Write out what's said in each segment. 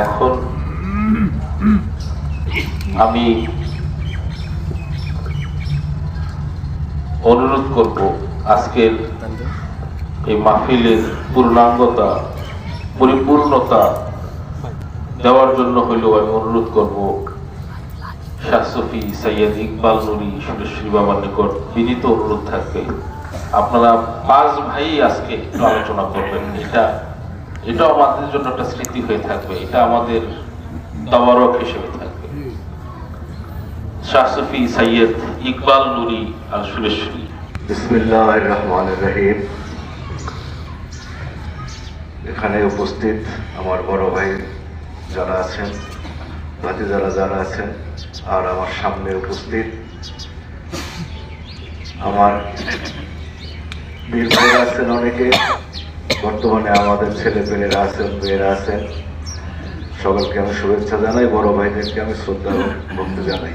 এখন আমি অনুরোধ করব আজকের এই মাহফিলের পূর্ণাঙ্গতা, পরিপূর্ণতা দেওয়ার জন্য হইলেও আমি অনুরোধ করব শাসফি সৈয়দ ইকবাল নুরি সুরেশ্বরী বাবার নিকট বিনীত অনুরোধ থাকবে। আপনারা পাঁচ ভাই আজকে আলোচনা করবেন। এটা এটা আমাদের জন্য একটা স্মৃতি হয়ে থাকবে। এটা আমাদের তাবারক হিসেবে থাকবে। শাসফি সৈয়দ ইকবাল নুরি আর সুরেশ্বরী। এখানে উপস্থিত আমার বড় ভাই যারা আছেন, ভাতিজারা যারা যারা আছেন, আর আমার সামনে উপস্থিত আমার বীর আছেন অনেকে। বর্তমানে আমাদের ছেলে পেলেরা আছেন, মেয়েরা আছেন। সকলকে আমি শুভেচ্ছা জানাই, বড় ভাইদেরকে আমি শ্রদ্ধা ভক্তি জানাই।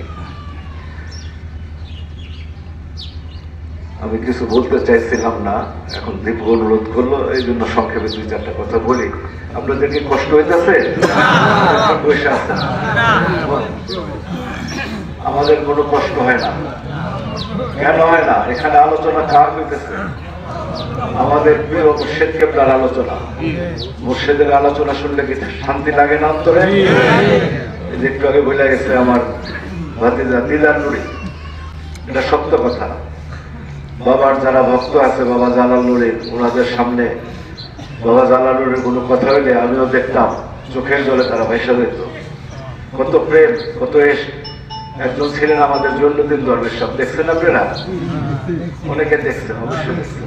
আমি কিছু বলতে চাইছিলাম না, এখন দীপ অনুরোধ করল, এই জন্য সংক্ষেপে দুই চারটা কথা বলি। আপনাদের কি কষ্ট হইতেছে? আছেন আমাদের কোনো কষ্ট হয় না। কেন হয় না? এখানে আলোচনা কার হইতেছে? আমাদের প্রিয় মুর্শেদ কেবলার আলোচনা। মুর্শেদের আলোচনা শুনলে কি শান্তি লাগে না অন্তরে? একটু আগে বলে গেছে আমার ভাতিজা দিদার নুরি। এটা সত্য কথা। বাবার যারা ভক্ত আছে, বাবা জালাল নুরের ওনাদের সামনে বাবা জালাল নুরের কোনো কথা হইলে আমিও দেখতাম, চোখের জলে তারা ভেসে যেত কত প্রেম, কত এস। একজন ছিলেন আমাদের জন্মদিন ধর্মের সব। দেখছেন আপনারা? অনেকে দেখছেন, অবশ্যই দেখছেন।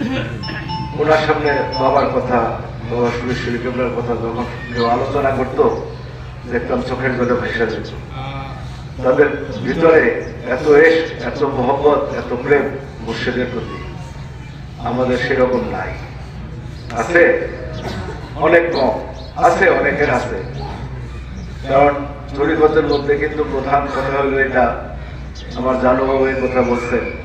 ওনার সামনে বাবার কথা, বাবা সুরেশ্বরী কেবলার কথা যখন কেউ আলোচনা করতো, দেখতাম চোখের জলে ভেসে যেত। তাদের ভিতরে এত এস, এত মহব্বত, এত প্রেম মুর্শিদের প্রতি। আমাদের সেরকম নাই। আছে অনেক কম, আছে অনেকের আছে। কারণ তরিকতের মধ্যে কিন্তু প্রধান কথা হলো এটা, আমার জানুবাবু এই কথা বলছেন।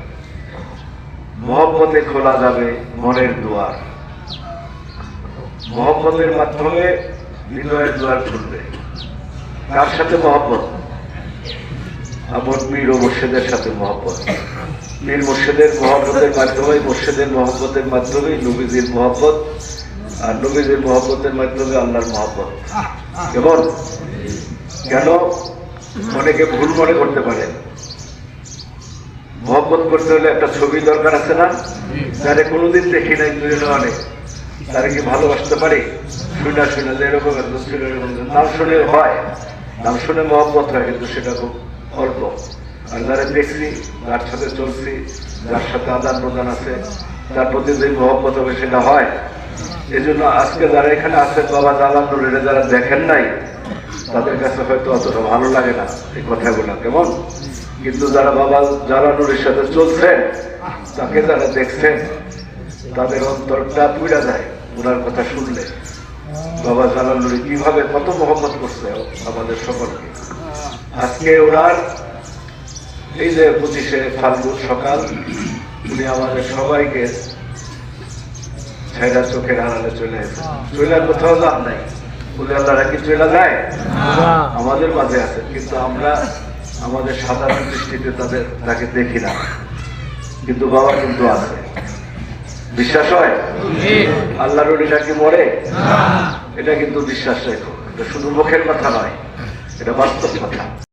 মহব্বতে খোলা যাবে মনের দুয়ার। মহব্বতের মাধ্যমে হৃদয়ের দুয়ার খুলবে। কার সাথে মহব্বত? আমার পীর ও মুর্শেদের সাথে মহব্বত। পীর মুর্শেদের মহব্বতের মাধ্যমে, মুর্শেদের মহব্বতের মাধ্যমে, নবীজির মহব্বত আর নবীজির মহব্বতের মাধ্যমে আল্লাহর মহব্বত। কেমন? কেন? অনেকে ভুল মনে করতে পারে। মহব্বত করতে হলে একটা ছবি দরকার আছে না? যারে কোনোদিন দেখি নাই দুই অনেক। তারা কি ভালোবাসতে পারি? শুনে শুনে যে এরকম নাম শুনে হয়। নাম শুনে মহব্বত হয় কিন্তু সেটা খুব অল্প। আর যারা দেখছি যার সাথে চলছি যার সাথে আদান প্রদান আছে তার প্রতি যে মহব্বত হবে সেটা হয়। এই জন্য আজকে যারা এখানে আছে বাবা জালানুর এটা যারা দেখেন নাই তাদের কাছে হয়তো অতটা ভালো লাগে না এই কথাগুলো। কেমন? কিন্তু যারা বাবা জালানুরের সাথে চলছেন তাকে যারা দেখছেন তাদের অন্তরটা পুড়া যায় ওনার কথা শুনলে। বাবা জালানুরি কীভাবে কত মহব্বত করছে আমাদের সকলকে। আজকে ওনার এই যে পঁচিশে ফাল্গুন সকাল উনি আমাদের সবাইকে ছেড়া চোখের আড়ালে চলে এসে চলে কোথাও লাভ নাই। বলে আল্লাহরা কি চলে যায়? আমাদের মাঝে আছে কিন্তু আমরা আমাদের সাধারণ দৃষ্টিতে তাদের তাকে দেখি না। কিন্তু বাবা কিন্তু আছে। বিশ্বাস হয়? আল্লাহর ওলিটা কি মরে? এটা কিন্তু বিশ্বাস রেখো। এটা শুধু মুখের কথা নয় এটা বাস্তব কথা।